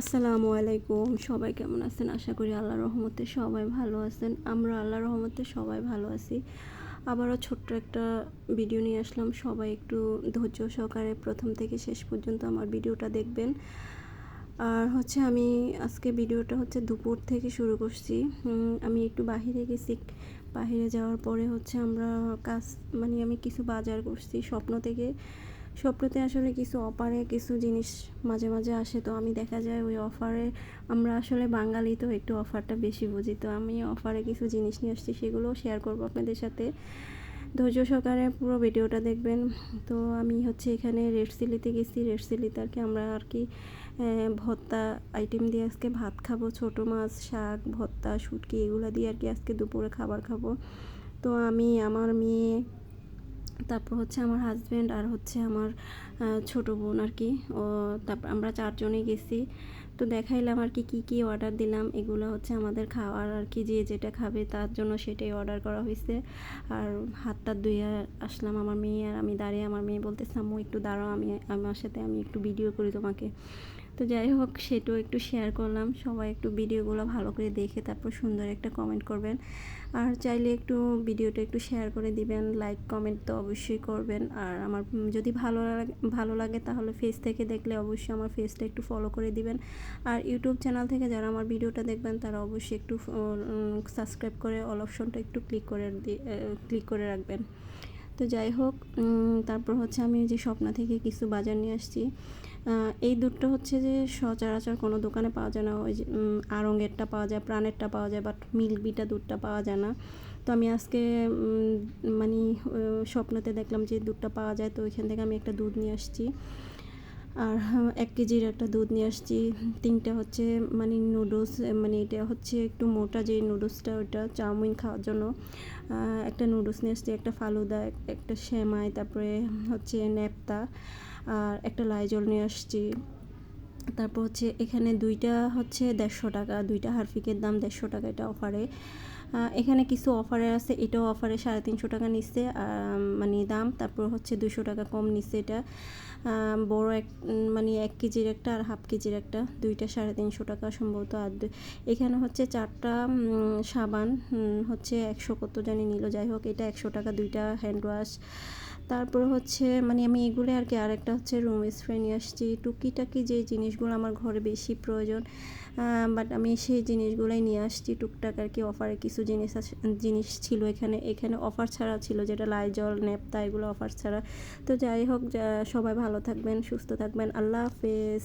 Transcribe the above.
আসসালামু আলাইকুম, সবাই কেমন আছেন? আশা করি আল্লাহ রহমতে সবাই ভালো আছেন। আমরা আল্লাহ রহমতে সবাই ভালো আছি। আবারও ছোট্ট একটা ভিডিও নিয়ে আসলাম। সবাই একটু ধৈর্য সহকারে প্রথম থেকে শেষ পর্যন্ত আমার ভিডিওটা দেখবেন। আর হচ্ছে আমি আজকে ভিডিওটা হচ্ছে দুপুর থেকে শুরু করছি। আমি একটু বাহিরে গেছি। বাহিরে যাওয়ার পরে হচ্ছে আমরা কাজ মানে আমি কিছু বাজার করছি স্বপ্ন থেকে। স্বপ্নতে আসলে কিছু অফারে কিছু জিনিস মাঝে মাঝে আসে, তো আমি দেখা যায় ওই অফারে আমরা আসলে বাঙালি, তো একটু অফারটা বেশি বুঝি। তো আমি অফারে কিছু জিনিস নিয়ে আসছি, সেগুলো শেয়ার করব আপনাদের সাথে। ধৈর্য সহকারে পুরো ভিডিওটা দেখবেন। তো আমি হচ্ছে এখানে রেড সিলিতে গেছি। রেড সিলিতে আর কি আমরা আর কি ভর্তা আইটেম দিয়ে আজকে ভাত খাব। ছোটো মাছ, শাক, ভর্তা, শুটকি, এগুলো দিয়ে আর কি আজকে দুপুরে খাবার খাব। তো আমি, আমার মেয়ে তারপর হচ্ছে আমার হাজব্যান্ড আর হচ্ছে আমার ছোট বোন আর কি। ও তারপর আমরা চারজনে গেছি। তো দেখাইলাম আর কি, কী কী অর্ডার দিলাম। এগুলো হচ্ছে আমাদের খাওয়ার আর কি, যে যেটা খাবে তার জন্য সেটাই অর্ডার করা হয়েছে আর হাত হাতটা ধুয়ে আসলাম আমার মেয়ে আর আমি দাঁড়িয়ে। আমার মেয়ে বলতেছে, আম্মু, একটু দাঁড়াও, আমি, আমার সাথে আমি একটু ভিডিও করি তোমাকে। তো যাই হোক, সেটাও একটু শেয়ার করলাম। সবাই একটু ভিডিওগুলো ভালো করে দেখে তারপর সুন্দর একটা কমেন্ট করবেন। আর চাইলে একটু ভিডিওটা একটু শেয়ার করে দিবেন। লাইক কমেন্ট তো অবশ্যই করবেন। আর আমার যদি ভালো ভালো লাগে তাহলে ফেস থেকে দেখলে অবশ্যই আমার ফেসটা একটু ফলো করে দিবেন। আর ইউটিউব চ্যানেল থেকে যারা আমার ভিডিওটা দেখবেন, তারা অবশ্যই একটু সাবস্ক্রাইব করে অল অপশনটা একটু ক্লিক করে ক্লিক করে রাখবেন। তো যাই হোক তারপর হচ্ছে আমি যে স্বপ্ন থেকে কিছু বাজার নিয়ে আসছি। এই দুধটা হচ্ছে যে সচরাচর কোনো দোকানে পাওয়া যায় না, ওই যে আরঙ্গেরটা পাওয়া যায়, প্রাণেরটা পাওয়া যায় বাট মিল্কবিটা দুধটা পাওয়া যায় না। তো আমি আজকে মানে স্বপ্নতে দেখলাম যে দুধটা পাওয়া যায়, তো ওইখান থেকে আমি একটা দুধ নিয়ে আসছি। আর এক কেজির একটা দুধ নিয়ে আসছি। তিনটা হচ্ছে মানে নুডলস মানে এটা হচ্ছে একটু মোটা যে নুডলসটা ওটা চাউমিন খাওয়ার জন্য। একটা নুডলস নিয়ে আসছি, একটা ফালুদা, একটা সেমাই, তারপরে হচ্ছে ন্যাপতা, আর একটা লাইজল নিয়ে আসছি। তারপর হচ্ছে এখানে দুইটা হচ্ছে দেড়শো টাকা, দুইটা হারফিকের দাম দেড়শো টাকা এটা অফারে। এখানে কিছু অফারে আছে, এটাও অফারে সাড়ে তিনশো টাকা নিচ্ছে মানে দাম। তারপর হচ্ছে দুশো টাকা কম নিচ্ছে এটা। বড় এক মানে এক কেজির একটা আর হাফ কেজির একটা, দুইটা সাড়ে তিনশো টাকা সম্ভবত। আর এখানে হচ্ছে চারটা সাবান হচ্ছে একশো কত জানি নিল, যাই হোক, এটা একশো টাকা, দুইটা হ্যান্ড ওয়াশ। তারপর হচ্ছে মানে আমি এগুলো আর কি আরেকটা হচ্ছে রুম স্প্রে নিয়ে আসছি। টুকিটাকি যে জিনিসগুলো আমার ঘরে বেশি প্রয়োজন বাট আমি সেই জিনিসগুলোই নিয়ে আসছি। টুকটাক আর কি অফারে কিছু জিনিস জিনিস ছিল এখানে এখানে অফার ছাড়া ছিল যেটা লাইজল নেপতা এগুলো অফার ছাড়া। তো যাই হোক সবাই ভালো থাকবেন, সুস্থ থাকবেন। আল্লাহ হাফেজ।